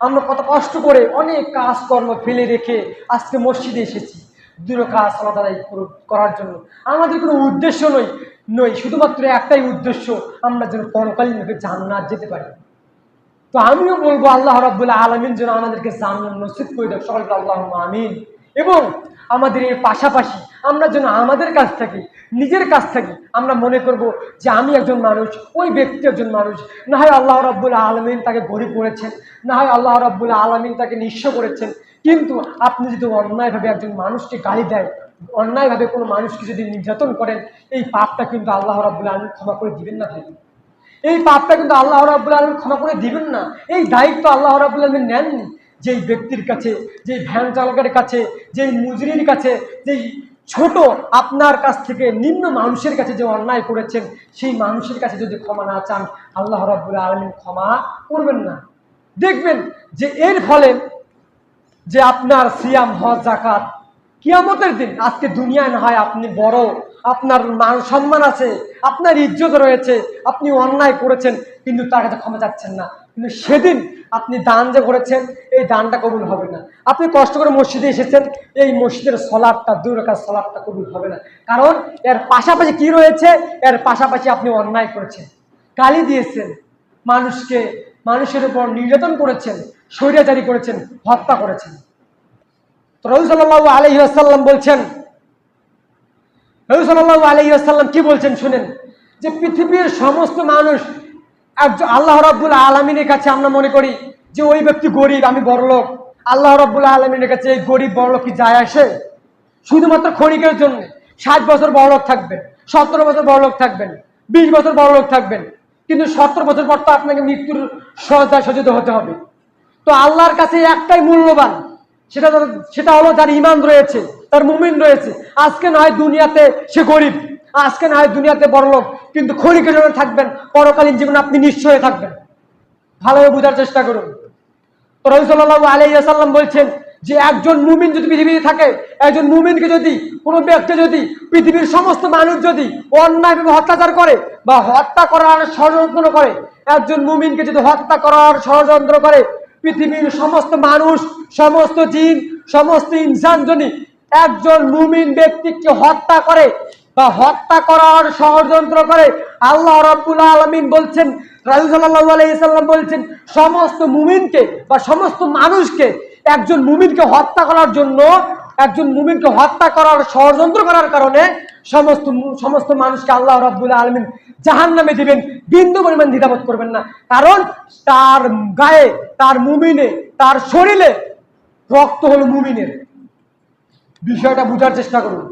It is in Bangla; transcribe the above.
আমরা কত কষ্ট করে অনেক কাজকর্ম ফেলে রেখে আজকে মসজিদে এসেছি। দুটো কাজ করু- করার জন্য। আমাদের কোনো উদ্দেশ্য নই নই শুধুমাত্র একটাই উদ্দেশ্য, আমরা যেন পরকালীন জান্নাত যেতে পারি। তো আমিও বলব, আল্লাহ রাব্বুল আলমিন যেন আমাদেরকে জান্নাত নসিব করে দেয় সকলকে আল্লাহ আমিন। এবং আমাদের এর পাশাপাশি আমরা যেন আমাদের কাছ থেকে, নিজের কাছ থেকে আমরা মনে করব যে আমি একজন মানুষ, ওই ব্যক্তি একজন মানুষ। না হয় আল্লাহ রাব্বুল আলমিন তাকে গরিব করেছেন, না হয় আল্লাহ রাব্বুল আলমিন তাকে নিঃস্ব করেছেন। কিন্তু আপনি যদি অন্যায়ভাবে একজন মানুষকে গালি দেয় অন্যায়ভাবে কোনো মানুষকে যদি নির্যাতন করেন, এই পাপটা কিন্তু আল্লাহ রাব্বুল আলমিন ক্ষমা করে দিবেন না ভাই। এই পাপটা কিন্তু আল্লাহ রাবুল আলম ক্ষমা করে দিবেন না। এই দায়িত্ব আল্লাহ রাবুল আলমিন নেননি। যেই ব্যক্তির কাছে, যেই ভ্যান চালকের কাছে, যেই মুজরির কাছে, যেই ছোট আপনার কাছ থেকে নিম্ন মানুষের কাছে যে অন্যায় করেছেন, সেই মানুষের কাছে যদি ক্ষমা না চান, আল্লাহ রাবুল আলমিন ক্ষমা করবেন না। দেখবেন যে এর ফলে যে আপনার সিয়াম, হজ জাকাত কিয়ামতের দিন আজকে দুনিয়ায় না হয় আপনি বড়, আপনার মান সম্মান আছে, আপনার ইজ্জত রয়েছে, আপনি অন্যায় করেছেন, কিন্তু তার কাছে ক্ষমা চাচ্ছেন না। কিন্তু সেদিন আপনি দান যে করেছেন, এই দানটা কবুল হবে না। আপনি কষ্ট করে মসজিদে এসেছেন, এই মসজিদের সলাপটা, দুই রেখার সলাপটা কবুল হবে না। কারণ এর পাশাপাশি কি রয়েছে? এর পাশাপাশি আপনি অন্যায় করেছেন। গালি দিয়েছেন মানুষকে, মানুষের উপর নির্যাতন করেছেন, স্বৈরাচারী করেছেন, হত্যা করেছেন। তো রবি আলহি আসাল্লাম বলছেন রবি সাল্লাহ আলহি আসাল্লাম কি বলছেন শুনেন, যে পৃথিবীর সমস্ত মানুষ আল্লাহ রাব্বুল আলমিনের কাছে আমরা মনে করি যে ওই ব্যক্তি গরিব, আমি বড়লোক আল্লাহ রাব্বুল আলমিনের কাছে এই গরিব বড়লোক কি যায় আসে? শুধুমাত্র ক্ষণিকের জন্য। ষাট বছর বড়লোক থাকবেন সতেরো বছর বড়লোক থাকবেন, বিশ বছর বড়লোক থাকবেন। কিন্তু সত্তর বছর পর তো আপনাকে মৃত্যুর সহজায় সজ্জিত হতে হবে। তো আল্লাহর কাছে একটাই মূল্যবান সেটা সেটা হলো যার ইমান রয়েছে, তার মুমিন রয়েছে। আজকে না হয় দুনিয়াতে সে গরিব, আজকে না হয় দুনিয়াতে বড়লোক কিন্তু ক্ষণিকের জন্য থাকবেন, পরকালীন জীবনে আপনি নিশ্চয়ই থাকবেন। ভালোভাবে বোঝার চেষ্টা করুন। তো রবি আলাইসাল্লাম বলছেন যে একজন মুমিন যদি পৃথিবীতে থাকে, একজন মুমিনকে যদি, কোনো ব্যক্তি যদি, পৃথিবীর সমস্ত মানুষ যদি অন্যায়ভাবে অত্যাচার করে বা হত্যা করার ষড়যন্ত্র করে, একজন মুমিনকে যদি হত্যা করার ষড়যন্ত্র করে পৃথিবীর সমস্ত মানুষ, সমস্ত জিন, সমস্ত ইনসান যদি একজন মুমিন ব্যক্তিকে হত্যা করে বা হত্যা করার ষড়যন্ত্র করে আল্লাহ রব্বুল আলমিন বলছেন রাজু সাল্লাহ আলাইসাল্লাম বলছেন, সমস্ত মুমিনকে বা সমস্ত মানুষকে একজন মুমিনকে হত্যা করার জন্য একজন মুমিনকে হত্যা করার, ষড়যন্ত্র করার কারণে সমস্ত সমস্ত মানুষকে আল্লাহ রব্বুল আলমিন জাহান নামে দিবেন, বিন্দু পরিমাণ দ্বিধাবোধ করবেন না। কারণ তার গায়ে, তার মুমিনে, তার শরীরে রক্ত হল মুমিনের। বিষয়টা বোঝার চেষ্টা করুন।